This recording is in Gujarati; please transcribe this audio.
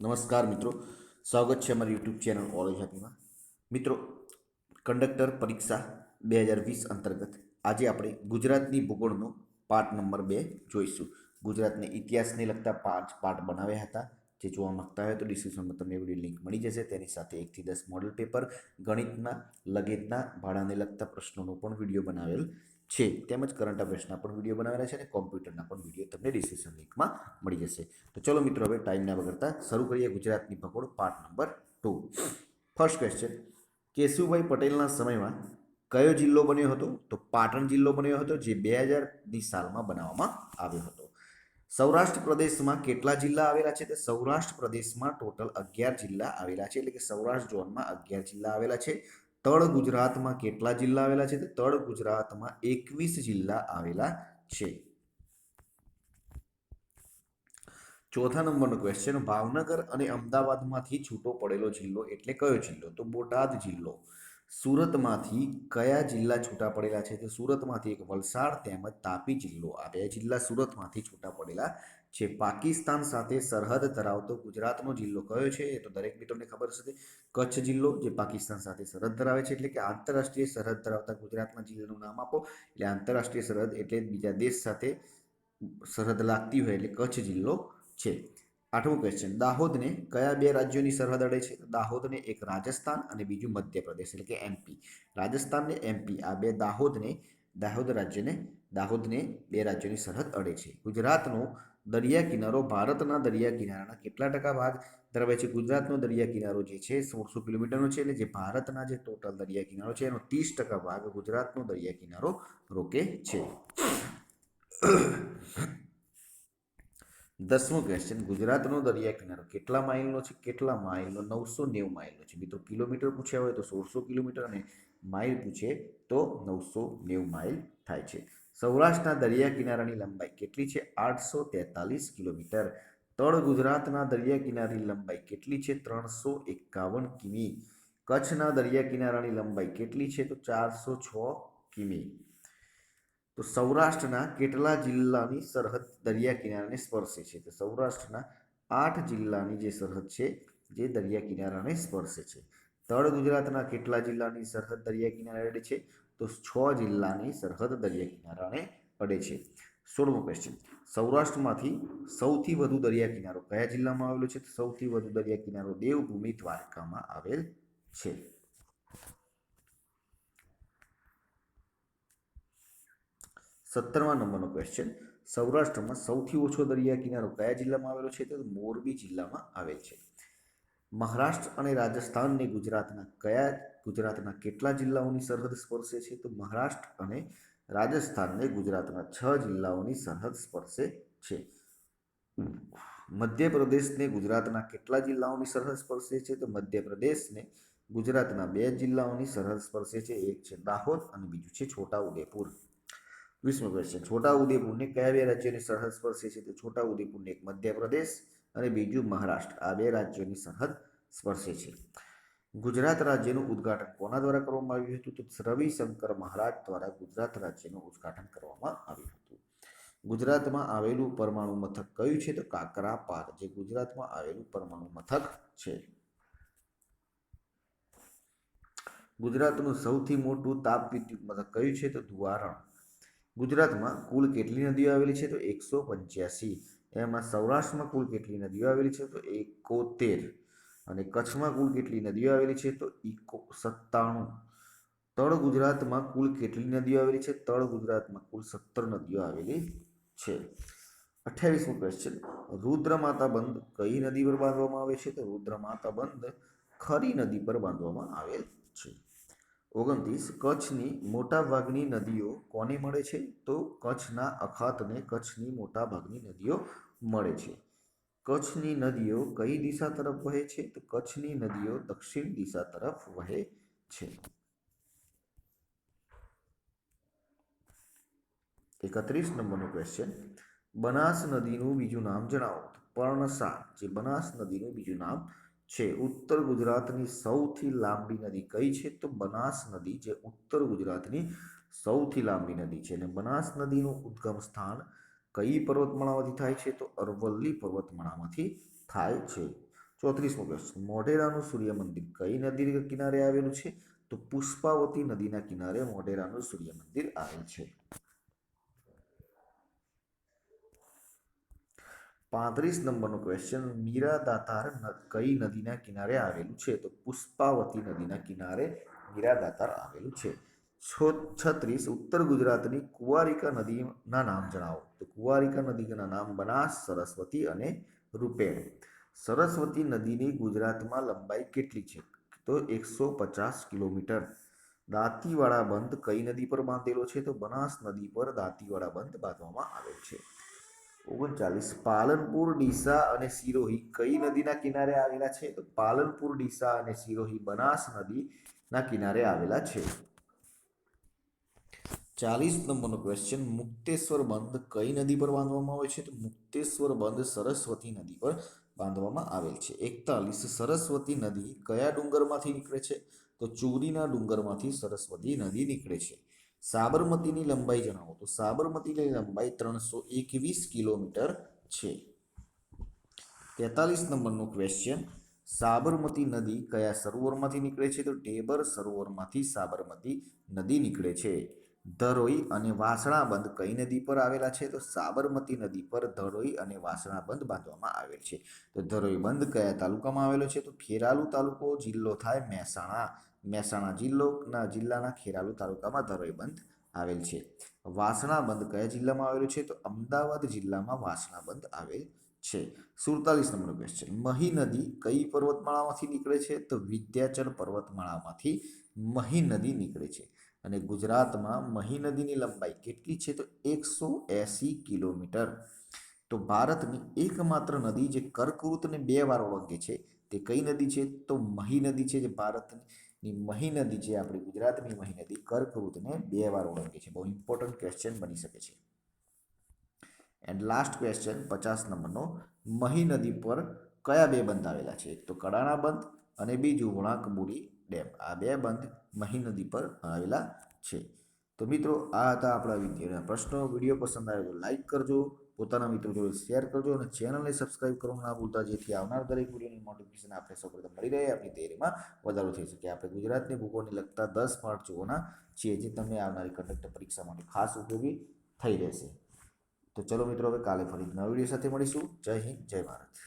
નમસ્કાર મિત્રો. સ્વાગત છે અમારી યુટ્યુબ ચેનલ ઓલેજ હેપીમાં મિત્રો, કંડક્ટર પરીક્ષા બે હજાર વીસ અંતર્ગત આજે આપણે ગુજરાતની ભૂગોળનો પાઠ નંબર બે જોઈશું. ગુજરાતને ઇતિહાસને લગતા પાંચ પાઠ બનાવ્યા હતા. જે જોવા માગતા હોય તો ડિસ્ક્રિપ્શનમાં તમને વીડિયો લિંક મળી જશે. તેની સાથે એકથી દસ મોડલ પેપર ગણિતના, લગેજના, ભાડાને લગતા પ્રશ્નોનો પણ વીડિયો બનાવેલ છે. તેમજ કરંટ અફેર્સના પણ વીડિયો બનાવેલા છે અને કોમ્પ્યુટરના પણ વીડિયો તમને ડિસ્ક્રિપ્શન લિંકમાં મળી જશે. તો ચલો મિત્રો, હવે ટાઈમના વગરતા શરૂ કરીએ ગુજરાતની ભગોળ part number two first question Keshubhai પટેલના સમયમાં કયો જિલ્લો બન્યો હતો? તો પાટણ જિલ્લો બન્યો હતો, જે બે હજારની સાલમાં બનાવવામાં આવ્યો હતો. સૌરાષ્ટ્ર પ્રદેશમાં કેટલા જિલ્લા આવેલા છે? તે સૌરાષ્ટ્ર પ્રદેશમાં ટોટલ અગિયાર જિલ્લા આવેલા છે. એટલે કે સૌરાષ્ટ્ર ઝોનમાં અગિયાર જિલ્લા આવેલા છે. તળ ગુજરાતમાં કેટલા જિલ્લા આવેલા છે? તો તળ ગુજરાતમાં એકવીસ જિલ્લા આવેલા છે. ચોથા નંબરનો ક્વેશ્ચન ભાવનગર અને અમદાવાદમાંથી છૂટો પડેલો જિલ્લો એટલે કયો જિલ્લો? તો બોટાદ જિલ્લો. સુરતમાંથી કયા જિલ્લા છૂટા પડેલા છે? તો સુરતમાંથી એક વલસાડ તેમજ તાપી જિલ્લો આ બે જિલ્લા સુરતમાંથી છૂટા પડેલા છે. પાકિસ્તાન સાથે સરહદ ધરાવતો ગુજરાતનો જિલ્લો કયો છે? એ તો દરેક મિત્રોને ખબર હશે કચ્છ જિલ્લો, જે પાકિસ્તાન સાથે સરહદ ધરાવે છે એટલે કે આંતરરાષ્ટ્રીય સરહદ ધરાવતા ગુજરાતના જિલ્લાનું નામ આપો. એટલે આંતરરાષ્ટ્રીય સરહદ એટલે બીજા દેશ સાથે સરહદ લાગતી હોય એટલે કચ્છ જિલ્લો છે. આઠમું ક્વેશ્ચન દાહોદને કયા બે રાજ્યોની સરહદ અડે છે? દાહોદને એક રાજસ્થાન અને બીજું મધ્યપ્રદેશ, એટલે કે એમપી રાજસ્થાનને એમપી આ બે દાહોદને, દાહોદ રાજ્યને, દાહોદને બે રાજ્યોની સરહદ અડે છે. ગુજરાતનો દરિયા કિનારો ભારતના દરિયા કિનારાના કેટલા ટકા ભાગ ધરાવે છે? ગુજરાતનો દરિયા કિનારો જે છે, સોળસો કિલોમીટરનો છે, એટલે જે ભારતના જે ટોટલ દરિયા કિનારો છે, એનો ત્રીસ ટકા ભાગ ગુજરાતનો દરિયા કિનારો રોકે છે. દસમો ક્વેશ્ચન ગુજરાતનો દરિયા કિનારો કેટલા માઇલનો છે? કેટલા માઇલનો? નવસો નેવું માઇલનો છે. મિત્રો, કિલોમીટર પૂછ્યા હોય તો સોળસો કિલોમીટર અને માઇલ પૂછે તો નવસો નેવું માઇલ થાય છે. સૌરાષ્ટ્રના દરિયા કિનારાની લંબાઈ કેટલી છે? આઠસો તેતાલીસ કિલોમીટર. તળ ગુજરાતના દરિયા કિનારાની લંબાઈ કેટલી છે? ત્રણસો એકાવન કિમી. કચ્છના દરિયા કિનારાની લંબાઈ કેટલી છે? તો ચારસો છ કિમી. તો સૌરાષ્ટ્રના કેટલા જિલ્લાની સરહદ દરિયા કિનારાને સ્પર્શે છે? તો સૌરાષ્ટ્રના આઠ જિલ્લાની જે સરહદ છે, જે દરિયા કિનારાને સ્પર્શે છે. તળ ગુજરાતના કેટલા જિલ્લાની સરહદ દરિયા કિનારે અડે છે? તો છ જિલ્લાની સરહદ દરિયા કિનારાને અડે છે. સોળમો ક્વેશ્ચન સૌરાષ્ટ્રમાંથી સૌથી વધુ દરિયા કિનારો કયા જિલ્લામાં આવેલો છે? તો સૌથી વધુ દરિયા કિનારો દેવભૂમિ દ્વારકામાં આવેલ છે. સત્તરમા નંબરનો ક્વેશ્ચન સૌરાષ્ટ્રમાં સૌથી ઓછો દરિયા કિનારો કયા જિલ્લામાં આવેલો છે? તો મોરબી જિલ્લામાં આવેલ છે. મહારાષ્ટ્ર અને રાજસ્થાનને ગુજરાતના કયા, ગુજરાતના કેટલા જિલ્લાઓની સરહદ સ્પર્શે છે? તો મહારાષ્ટ્ર અને રાજસ્થાનને ગુજરાતના છ જિલ્લાઓની સરહદ સ્પર્શે છે. મધ્યપ્રદેશને ગુજરાતના કેટલા જિલ્લાઓની સરહદ સ્પર્શે છે? તો મધ્યપ્રદેશને ગુજરાતના બે જિલ્લાઓની સરહદ સ્પર્શે છે. એક છે દાહોદ અને બીજું છે છોટા ઉદેપુર વીસમો ક્વેશ્ચન છોટા ઉદેપુરને કયા બે રાજ્યોની સરહદ સ્પર્શે છે? તો છોટા ઉદેપુરને એક મધ્યપ્રદેશ અને બીજું મહારાષ્ટ્ર. આ બે રાજ્યોની સરહદ સ્પર્શે છે. ગુજરાત રાજ્યનું ઉદ્ઘાટન કોના દ્વારા કરવામાં આવ્યું હતું? તો રવિશંકર મહારાજ દ્વારા ગુજરાત રાજ્યનું ઉદ્ઘાટન કરવામાં આવ્યું હતું. ગુજરાતમાં આવેલું પરમાણુ મથક કયું છે? તો કાકરાપાર જે ગુજરાતમાં આવેલું પરમાણુ મથક છે. ગુજરાતનું સૌથી મોટું તાપ વિદ્યુત મથક કયું છે? તો ધુવારણ. ગુજરાતમાં કુલ કેટલી નદીઓ આવેલી છે? તો એકસો પંચ્યાસી. એમાં સૌરાષ્ટ્રમાં કુલ કેટલી નદીઓ આવેલી છે? તો એકોતેર. અને કચ્છમાં કુલ કેટલી નદીઓ આવેલી છે? તો ઇકો સત્તાણું તળ ગુજરાતમાં કુલ કેટલી નદીઓ આવેલી છે? તળ ગુજરાતમાં કુલ સત્તર નદીઓ આવેલી છે. અઠ્યાવીસમો ક્વેશ્ચન રુદ્રમાતા બંધ કઈ નદી પર બાંધવામાં આવે છે? તો રુદ્રમાતા બંધ ખરી નદી પર બાંધવામાં આવેલ છે. ઓગણત્રીસ કચ્છની મોટાભાગની નદીઓ કોને મળે છે? તો કચ્છના અખાતને કચ્છની મોટાભાગની નદીઓ મળે છે. કચ્છની નદીઓ કઈ દિશા તરફ વહે છે? તો કચ્છની નદીઓ દક્ષિણ દિશા તરફ વહે છે. એકત્રીસ નંબરનો ક્વેશ્ચન બનાસ નદીનું બીજું નામ જણાવો. પર્ણસા, જે બનાસ નદીનું બીજું નામ છે. ઉત્તર ગુજરાતની સૌથી લાંબી નદી કઈ છે? તો બનાસ નદી જે ઉત્તર ગુજરાતની સૌથી લાંબી નદી છે. અને બનાસ નદીનું ઉદ્ગમ સ્થાન કઈ પર્વતમાળામાંથી થાય છે? તો અરવલ્લી પર્વતમાળામાંથી થાય છે. ચોત્રીસમો પ્રશ્ન. મોઢેરાનું સૂર્ય મંદિર કઈ નદી કિનારે આવેલું છે? તો પુષ્પાવતી નદીના કિનારે મોઢેરાનું સૂર્ય મંદિર આવેલ છે. પાંત્રીસ નંબરનો ક્વેશ્ચન મીરા દાતાર કઈ નદીના કિનારે આવેલું છે? તો પુષ્પાવતી નદીના કિનારે મીરા દાતાર આવેલું છે, છત્રીસ, ઉત્તર ગુજરાતની કુંવારિકા નદીના નામ જણાવો. તો કુવારિકા નદીના નામ બનાસ, સરસ્વતી અને રૂપેણ. સરસ્વતી નદીની ગુજરાતમાં લંબાઈ કેટલી છે? તો એકસો પચાસ કિલોમીટર. દાંતીવાડા બંધ કઈ નદી પર બાંધેલો છે? તો બનાસ નદી પર દાંતીવાડા બંધ બાંધવામાં આવેલ છે. ઓગણચાલીસ પાલનપુર, ડીસા અને સિરોહી કઈ નદીના કિનારે આવેલા છે? તો પાલનપુર, ડીસા અને સિરોહી બનાસ નદીના કિનારે આવેલા છે. ચાલીસ નંબરનો ક્વેશ્ચન મુક્તેશ્વર બંધ કઈ નદી પર બાંધવામાં આવે છે? તો મુક્તેશ્વર બંધ સરસ્વતી નદી પર બાંધવામાં આવેલ છે. એકતાલીસ, સરસ્વતી નદી કયા ડુંગરમાંથી નીકળે છે? તો ચોરીના ડુંગરમાંથી સરસ્વતી નદી નીકળે છે. સાબરમતીની લંબાઈ જણાવો. તો સાબરમતીની લંબાઈ ત્રણસો એકવીસ કિલોમીટર છે. તેતાલીસ નંબરનો ક્વેશ્ચન સાબરમતી નદી કયા સરોવરમાંથી નીકળે છે? તો ટેબર સરોવરમાંથી સાબરમતી નદી નીકળે છે. ધરોઈ અને વાસણા બંધ કઈ નદી પર આવેલા છે? તો સાબરમતી નદી પર ધરોઈ અને વાસણા બંધ બાંધવામાં આવેલ છે. તો ધરોઈ બંધ કયા તાલુકામાં આવેલો છે? તો ખેરાલુ તાલુકો જિલ્લો થાય મહેસાણા. મહેસાણા જિલ્લોના જિલ્લાના ખેરાલુ તાલુકામાં ધરોઈ બંધ આવેલ છે. વાસણા બંધ કયા જિલ્લામાં આવેલું છે? તો અમદાવાદ જિલ્લામાં વાસણા બંધ આવેલ છે. સુડતાલીસ નંબરનો ક્વેશ્ચન મહી નદી કઈ પર્વતમાળામાંથી નીકળે છે? તો વિદ્યાચલ પર્વતમાળામાંથી મહી નદી નીકળે છે. અને ગુજરાતમાં મહી નદીની લંબાઈ કેટલી છે? તો એકસો એંસી કિલોમીટર. તો ભારતની એકમાત્ર નદી જે કર્કવૃતને બે વાર ઓળંગે છે, તે કઈ નદી છે? તો મહી નદી છે જે ભારતની મહી નદી છે આપણી ગુજરાતની મહી નદી કર્કવૃતને બે વાર ઓળંગે છે. બહુ ઇમ્પોર્ટન્ટ ક્વેશ્ચન બની શકે છે. એન્ડ લાસ્ટ ક્વેશ્ચન પચાસ નંબરનો મહી નદી પર કયા બે બંધ આવેલા છે? એક તો કડાણા બંધ અને બીજું વણાકબુરી ડેમ. આ બે બંધ મહી નદી પર આવેલા છે. તો મિત્રો, આ હતા આપણા વિદ્યાર્થીના પ્રશ્નો. વીડિયો પસંદ આવ્યો તો લાઈક કરજો. પોતાના મિત્રો જોડે શેર કરજો અને ચેનલને સબસ્ક્રાઇબ કરવાનું ના ભૂલતા, જેથી આવનાર દરેક વિડીયોની નોટિફિકેશન આપણે સૌપ્રથમ મળી રહે. આપણી તૈયારીમાં વધારો થઈ શકે. આપણે ગુજરાતની ભૂગોળને લગતા દસ પાઠ જોવાના છીએ, જે તમને આવનારી કંડક્ટર પરીક્ષા માટે ખાસ ઉપયોગી થઈ રહેશે. તો ચલો મિત્રો, હવે કાલે ફરી નવા વીડિયો સાથે મળીશું. જય હિન્દ, જય ભારત.